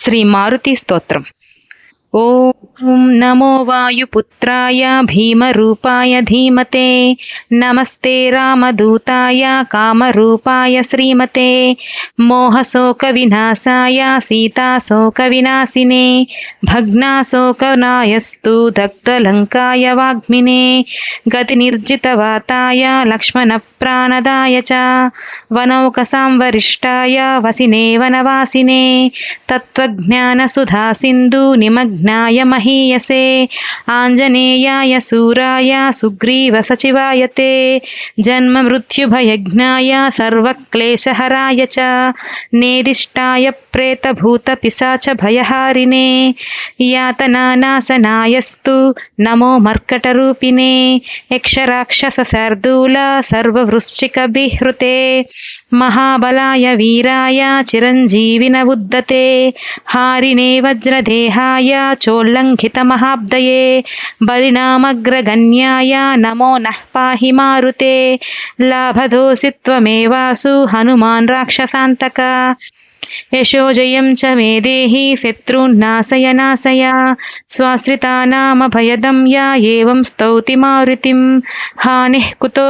శ్రీ మారుతి స్తోత్రం. ఓం నమో వాయుపుత్రాయ భీమరూపాయ ధీమతే. నమస్తే రామదూతాయ కామరూపాయ శ్రీమతే. మోహశోక వినాశాయ సీతాశోక వినాశినే భగ్నాశోకనాయస్తు దగ్ధలంకాయ వాగ్మినే. గతి నిర్జితవాతాయ లక్ష్మణ ప్రాణదాయ చ వనౌక సాంవరిష్టాయ य महीयसे। आञ्जनेयाय सूराय सुग्रीवसचिवाय ते। जन्ममृत्युभयज्ञाय सर्वक्लेशहराय च। नेदिष्टाय తే జన్మ మృత్యుభయజ్ఞాయ సర్వక్లేశహరాయ చ నేదిష్టాయ ప్రేతభూత పిశాచ భయహారినే యాతనానాశనాయస్తు నమో మర్కటరూపిణే యక్షరాక్షస శార్దూల సర్వవృశ్చికభిహృతే మహాబలాయ వీరాయ చిరంజీవిన ఉద్దతే హారిణే వజ్రదేహాయ చోల్లంఘితమహాబ్దయే బలినామగ్రగణ్యాయ నమో నః పాహి మారుతే లాభదోసి త్వమేవాసు హనుమాన్ రాక్షసాంతక యశోజయం చ మే దేహి శత్రున్నాశయ నాశయ స్వాశ్రితానామభయదం యా ఏవం స్తౌతి మారుతిం హానిః కుతో